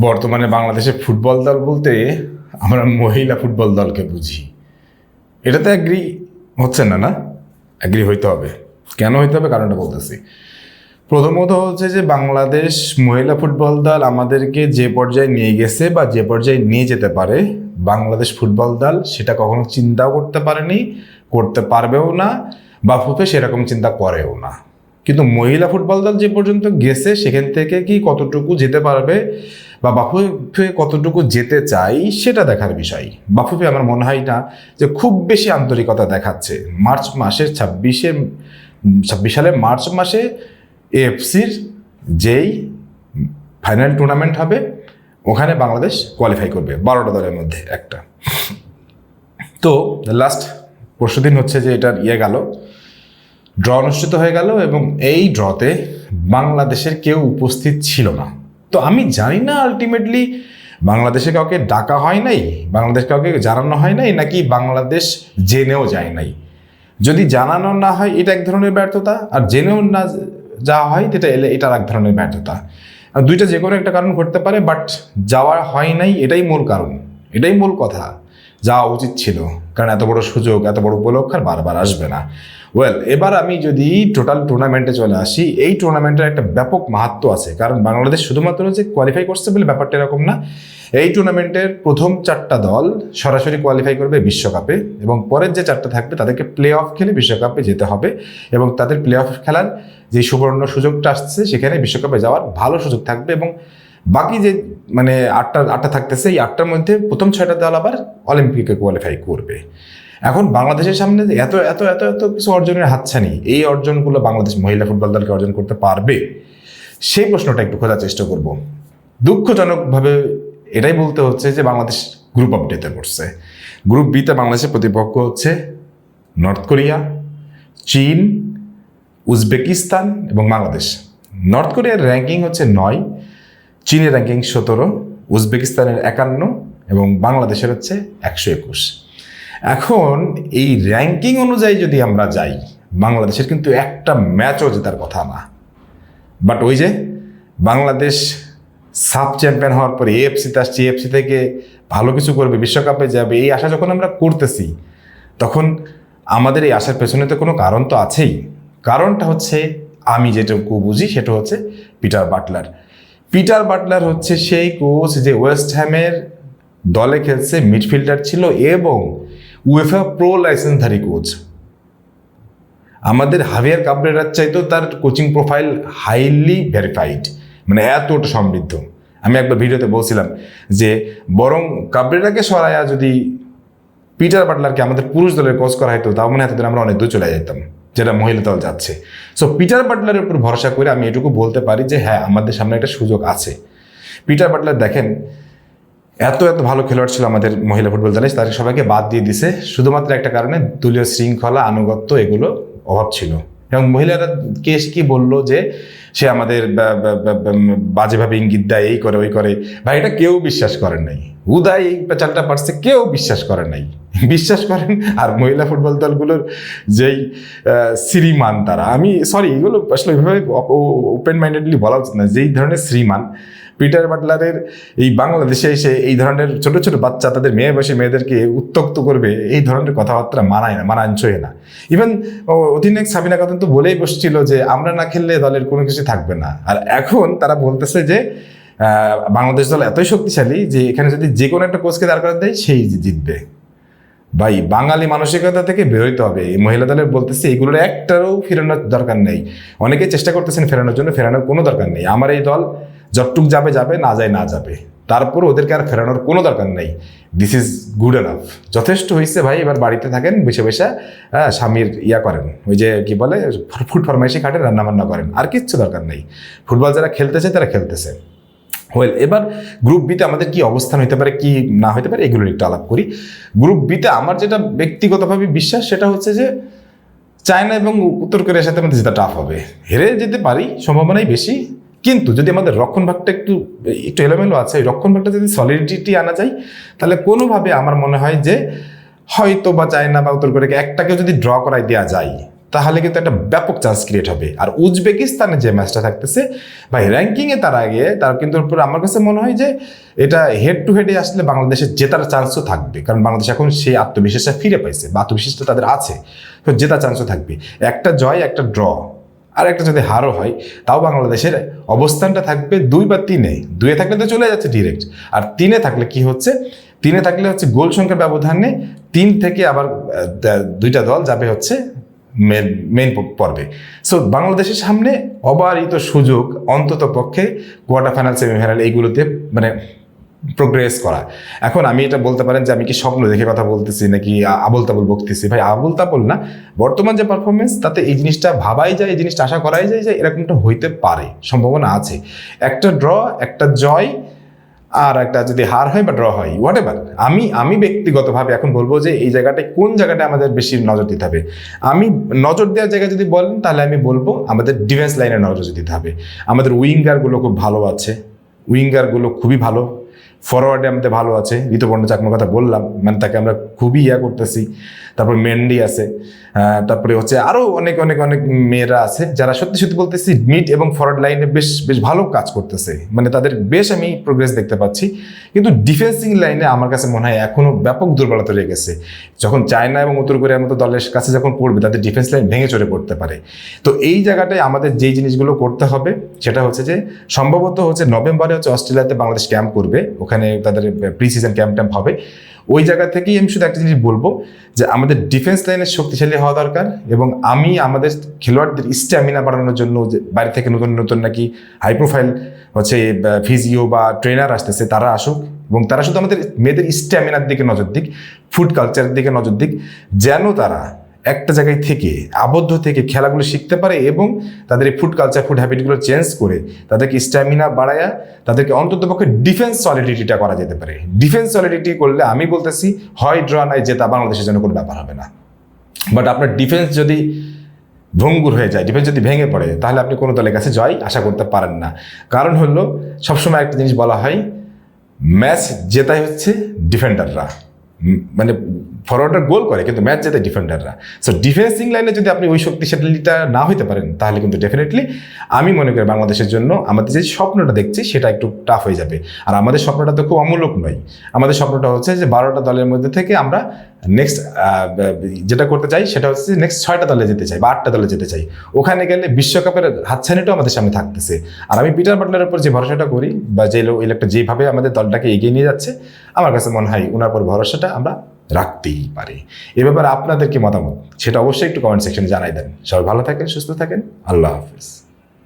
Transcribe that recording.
বর্তমানে বাংলাদেশে ফুটবল দল বলতে আমরা মহিলা ফুটবল দলকে বুঝি। এটাতে অ্যাগ্রি হচ্ছে না না? অ্যাগ্রি হইতে হবে। কেন হইতে হবে? কারণটা বলতেছি। প্রথমত হচ্ছে যে বাংলাদেশ মহিলা ফুটবল দল আমাদেরকে যে পর্যায়ে নিয়ে গেছে বা যে পর্যায়ে নিয়ে যেতে পারে, বাংলাদেশ ফুটবল দল সেটা কখনো চিন্তাও করতে পারেনি, করতে পারবেও না বা ফুফে সেরকম চিন্তা করেও না। কিন্তু মহিলা ফুটবল দল যে পর্যন্ত গেছে, সেখান থেকে কি কতটুকু যেতে পারবে বা বাফুফে কতটুকু যেতে চাই, সেটা দেখার বিষয়। বাফুফে আমার মনে হয় না যে খুব বেশি আন্তরিকতা দেখাচ্ছে। মার্চ মাসের ছাব্বিশে, ছাব্বিশ সালে মার্চ মাসে এএফসির যেই ফাইনাল টুর্নামেন্ট হবে, ওখানে বাংলাদেশ কোয়ালিফাই করবে, বারোটা দলের মধ্যে একটা। তো লাস্ট পরশু দিন হচ্ছে যে এটার ইয়ে গেল। ড্র অনুষ্ঠিত হয়ে গেল এবং এই ড্রতে বাংলাদেশের কেউ উপস্থিত ছিল না। তো আমি জানি না আলটিমেটলি বাংলাদেশে কাউকে ডাকা হয় নাই, বাংলাদেশ কাউকে জানানো হয় নাই, নাকি বাংলাদেশ জেনেও যায় নাই। যদি জানানো না হয়, এটা এক ধরনের ব্যর্থতা, আর জেনেও না যাওয়া হয়, এটা এলে এটা এক ধরনের ব্যর্থতা। আর দুইটা যে কোনো একটা কারণ ঘটতে পারে বাট যাওয়া হয় নাই, এটাই মূল কারণ। এটাই মূল কথা। যাওয়া উচিত ছিল, কারণ এত বড় সুযোগ, এত বড় উপলক্ষ আর বারবার আসবে না। ওয়েল এবার আমি যদি টোটাল টুর্নামেন্টে চলে আসি, এই টুর্নামেন্টের একটা ব্যাপক মাহাত্ম আছে। কারণ বাংলাদেশ শুধুমাত্র যে কোয়ালিফাই করছে বলে ব্যাপারটা এরকম না, এই টুর্নামেন্টের প্রথম চারটা দল সরাসরি কোয়ালিফাই করবে বিশ্বকাপে এবং পরের যে চারটা থাকবে তাদেরকে প্লে অফ খেলে বিশ্বকাপে যেতে হবে এবং তাদের প্লে অফ খেলার যে সুবর্ণ সুযোগটা আসছে, সেখানে বিশ্বকাপে যাওয়ার ভালো সুযোগ থাকবে এবং বাকি যে মানে আটটা আটটা থাকতেছে, এই আটটার মধ্যে প্রথম ছয়টা দল আবার অলিম্পিকে কোয়ালিফাই করবে। এখন বাংলাদেশের সামনে যে এত এত এত এত কিছু অর্জনের হাতছানি, এই অর্জনগুলো বাংলাদেশ মহিলা ফুটবল দলকে অর্জন করতে পারবে? সেই প্রশ্নটা একটু খোঁজার চেষ্টা করব। দুঃখজনকভাবে এটাই বলতে হচ্ছে যে বাংলাদেশ গ্রুপ আপডেটে করছে গ্রুপ বিতে বাংলাদেশের প্রতিপক্ষ হচ্ছে নর্থ কোরিয়া চীন, উজবেকিস্তান এবং বাংলাদেশ। নর্থ কোরিয়ার র্যাঙ্কিং হচ্ছে নয়, চীনের র্যাঙ্কিং সতেরো, উজবেকিস্তানের একান্ন এবং বাংলাদেশের হচ্ছে একশো একুশ। এখন এই র্যাঙ্কিং অনুযায়ী যদি আমরা যাই, বাংলাদেশের কিন্তু একটা ম্যাচও জেতার কথা না। বাট ওই যে বাংলাদেশ সাব চ্যাম্পিয়ন হওয়ার পরে এএফসিতে আসছে এএফসি থেকে ভালো কিছু করবে, বিশ্বকাপে যাবে, এই আশা যখন আমরা করতেছি, তখন আমাদের এই আশার পেছনে তো কোনো কারণ তো আছেই। কারণটা হচ্ছে, আমি যেটুকু বুঝি সেটা হচ্ছে পিটার বাটলার। পিটার বাটলার হচ্ছে সেই কোচ যে ওয়েস্ট হ্যামের দলে খেলছে মিডফিল্ডার ছিল এবং উয়েফা প্রো লাইসেন্সধারী কোচ আমাদের হাভিয়ার কাবরেরার চাইতেও তার কোচিং প্রোফাইল হাইলি ভেরিফাইড মানে এতটা সমৃদ্ধ। আমি একবার ভিডিওতে বলছিলাম যে, বরং কাবরেরাকে সরাইয়া যদি পিটার বাটলারকে আমাদের পুরুষ দলের কোচ করা হতো তাও মনে হয় আমরা অনেক দূর চলে যেতাম যেটা মহিলা দল যাচ্ছে। সো পিটার বাটলারের উপর ভরসা করে আমি এটুকু বলতে পারি যে হ্যাঁ আমাদের সামনে একটা সুযোগ আছে। পিটার বাটলার দেখেন এত এত ভালো খেলোয়াড় ছিল আমাদের মহিলা ফুটবল দলে তাদের সবাইকে বাদ দিয়ে দিছে। শুধুমাত্র একটা কারণে দলীয় শৃঙ্খলা, আনুগত্য এগুলো অভাব ছিল। এবং মহিলারা কেস কি বলল যে সে আমাদের বাজেভাবে ইঙ্গিত দেয়, এই করে, ওই করে, ভাই, এটা কেউ বিশ্বাস করেন নাই। উদয় এই চালটা পারছে, কেউ বিশ্বাস করে নাই। বিশ্বাস করেন, আর মহিলা ফুটবল দলগুলোর যেই শ্রীমান তারা। আমি সরি এগুলো আসলে ওইভাবে ওপেন মাইন্ডেডলি বলা উচিত না যেই ধরনের শ্রীমান, পিটার বাটলারের এই বাংলাদেশে এসে এই ধরনের ছোট ছোট বাচ্চা তাদের মেয়ে বসে মেয়েদেরকে উত্তক্ত করবে, এই ধরনের কথাবার্তা মানায় না মানাঞ্চয় না। ইভেন অধিনায়ক সাবিনা কাতন তো বলেই বসছিল যে, আমরা না খেললে দলের কোনো কিছু থাকবে না। আর এখন তারা বলতেছে যে বাংলাদেশ দল এতই শক্তিশালী যে এখানে যদি যে কোনো একটা কোচকে দাঁড় করা দেয় সেই জিতবে। ভাই, বাঙালি মানসিকতা থেকে বেরোইতে হবে। এই মহিলা দলের বলতেছে, এগুলোর একটারও ফেরানোর দরকার নেই। অনেকে চেষ্টা করতেছেন ফেরানোর জন্য, ফেরানোর কোনো দরকার নেই। আমার এই দল যতটুক যাবে যাবে, না যায়, না যাবে। তারপর ওদেরকে আর ফেরানোর কোনো দরকার নেই। দিস ইজ গুড এনাফ যথেষ্ট হয়েছে ভাই, এবার বাড়িতে থাকেন, বসে বসে স্বামীর ইয়া করেন। ওই যে কি বলে ফুড ফরমাইশি খাটে রান্নাবান্না করেন। আর কিচ্ছু দরকার নেই। ফুটবল যারা খেলতেছে, তারা খেলতেছে। ওয়েল এবার গ্রুপ বিতে আমাদের কি অবস্থান হতে পারে, কি না হতে পারে, এগুলো একটু আলাপ করি। গ্রুপ বিতে আমার যেটা ব্যক্তিগতভাবে বিশ্বাস, সেটা হচ্ছে যে চায়না এবং উত্তর কোরিয়ার সাথে আমাদের যেটা টাফ হবে। হেরে যেতে পারি, সম্ভাবনাই বেশি। কিন্তু যদি আমাদের রক্ষণ ভাগটা একটু একটু এলোমেলো আছে, এই রক্ষণ ভাগটা যদি সলিডিটি আনা যায়, তাহলে কোনোভাবে আমার মনে হয় যে হয়তো বা চায়না বা উত্তর কোরিয়াকে একটাকে যদি ড্র করাই দেওয়া যায় তাহলে কিন্তু একটা ব্যাপক চান্স ক্রিয়েট হবে। আর উজবেকিস্তানে যে ম্যাচটা থাকতেছে, ভাই র্যাঙ্কিংয়ে তার আগে তার কিন্তু আমার কাছে মনে হয় যে এটা হেড টু হেডে আসলে বাংলাদেশের জেতার চান্সও থাকবে। কারণ বাংলাদেশ এখন সেই আত্মবিশ্বাসটা ফিরে পাইছে বা আত্মবিশ্বাসটা তাদের আছে। তো জেতার চান্সও থাকবে। একটা জয়, একটা ড্র আর একটা যদি হারও হয়, তাও বাংলাদেশের অবস্থানটা থাকবে দুই বা তিনে। দুয়ে থাকলে তো চলে যাচ্ছে ডিরেক্ট আর তিনে থাকলে কি হচ্ছে? তিনে থাকলে হচ্ছে গোল সংখ্যার ব্যবধানে তিন থেকে আবার দুইটা দল যাবে হচ্ছে মেন মেন পর্বে। সো বাংলাদেশের সামনে অবারিত সুযোগ অন্তত পক্ষে কোয়ার্টার ফাইনাল সেমিফাইনাল এইগুলোতে মানে প্রোগ্রেস করা। এখন আমি এটা বলতে পারেন যে আমি কি স্বপ্ন দেখে কথা বলতেছি নাকি আবোল তাবোল বকতেছি? ভাই আবোল তাবোল না, বর্তমান যে পারফরমেন্স তাতে এই জিনিসটা ভাবাই যায়, এই জিনিসটা আশা করাই যায় যে এরকমটা হইতে পারে, সম্ভাবনা আছে। একটা ড্র একটা জয় আর একটা যদি হার হয় বা ড্র হয় হোয়াট এভার আমি আমি ব্যক্তিগতভাবে এখন বলব যে এই জায়গাটায় কোন জায়গাটা আমাদের বেশি নজর দিতে হবে? আমি নজর দেওয়ার জায়গা যদি বলেন, তাহলে আমি বলব আমাদের ডিফেন্স লাইনে নজর দিতে হবে। আমাদের উইঙ্গারগুলো খুব ভালো আছে উইঙ্গারগুলো খুবই ভালো। ফরওয়ার্ডে আমাদের ভালো আছে, ঋতুপর্ণ চাকমার কথা বললাম মানে তাকে আমরা খুবই ইয়া করতেছি। তারপর মেন্ডি আছে তারপরে হচ্ছে আরও অনেক অনেক অনেক মেয়েরা আছে, যারা সত্যি সত্যি বলতেছি মিড এবং ফরওয়ার্ড লাইনে বেশ বেশ ভালো কাজ করতেছে। মানে তাদের বেশ আমি প্রোগ্রেস দেখতে পাচ্ছি। কিন্তু ডিফেন্সিং লাইনে আমার কাছে মনে হয় এখনও ব্যাপক দুর্বলতা রয়ে গেছে। যখন চায়না এবং উত্তর কোরিয়ার মতো দলের কাছে যখন পড়বে, তাদের ডিফেন্স লাইন ভেঙে চড়ে পড়তে পারে। তো এই জায়গাটায় আমাদের যেই জিনিসগুলো করতে হবে, সেটা হচ্ছে যে সম্ভবত হচ্ছে নভেম্বরে হচ্ছে অস্ট্রেলিয়াতে বাংলাদেশ ক্যাম্প করবে। ওখানে তাদের প্রি সিজন ক্যাম্প ট্যাম্প হবে। ওই জায়গা থেকেই আমি শুধু একটা জিনিস বলব যে আমাদের ডিফেন্স লাইনের শক্তিশালী হওয়া দরকার এবং আমি আমাদের খেলোয়াড়দের স্ট্যামিনা বাড়ানোর জন্য যে বাইরে থেকে নতুন নতুন নাকি হাই প্রোফাইল হচ্ছে ফিজিও বা ট্রেনার আসতেছে, তারা আসুক এবং তারা শুধু আমাদের মেয়েদের স্ট্যামিনার দিকে নজর দিক ফুড কালচারের দিকে নজর দিক, যেন তারা একটা জায়গায় থেকে আবদ্ধ থেকে খেলাগুলো শিখতে পারে এবং তাদের এই ফুড কালচার ফুড হ্যাবিটগুলো চেঞ্জ করে তাদেরকে স্ট্যামিনা বাড়ায়া তাদেরকে অন্ততপক্ষে ডিফেন্স সলিডিটিটা করা যেতে পারে। ডিফেন্স সলিডিটি করলে আমি বলতেছি, হয় ড্র নাই, জেতা বাংলাদেশের জন্য কোনো ব্যাপার হবে না। বাট আপনার ডিফেন্স যদি ভঙ্গুর হয়ে যায় ডিফেন্স যদি ভেঙে পড়ে, তাহলে আপনি কোনো দলের কাছে জয় আশা করতে পারেন না। কারণ হলো, সবসময় একটা জিনিস বলা হয় ম্যাচ জেতাই হচ্ছে ডিফেন্ডাররা মানে ফরওয়ার্ডার গোল করে, কিন্তু ম্যাচ জেতে ডিফেন্ডাররা। সো ডিফেন্সিং লাইনে যদি আপনি ওই শক্তিশালীটা না হইতে পারেন, তাহলে কিন্তু ডেফিনেটলি আমি মনে করি বাংলাদেশের জন্য আমাদের যে স্বপ্নটা দেখছি, সেটা একটু টাফ হয়ে যাবে। আর আমাদের স্বপ্নটা তো খুব অমূলক নয়। আমাদের স্বপ্নটা হচ্ছে যে বারোটা দলের মধ্যে থেকে আমরা নেক্সট যেটা করতে চাই, সেটা হচ্ছে নেক্সট ছয়টা দলে যেতে চাই বা আটটা দলে যেতে চাই। ওখানে গেলে বিশ্বকাপের হাতছানিটাও আমাদের সামনে থাকতেছে। আর আমি পিটার বাটলারের উপর যে ভরসাটা করি বা যে লোক ইলেকটা যেভাবে আমাদের দলটাকে এগিয়ে নিয়ে যাচ্ছে আমার কাছে মনে হয় ওনার উপর ভরসাটা আমরা রাখতেই পারি। এ ব্যাপারে আপনাদের কি মতামত? সেটা অবশ্যই একটু কমেন্ট সেকশনে জানাই দেন। সবাই ভালো থাকেন, সুস্থ থাকেন। আল্লাহ হাফিজ।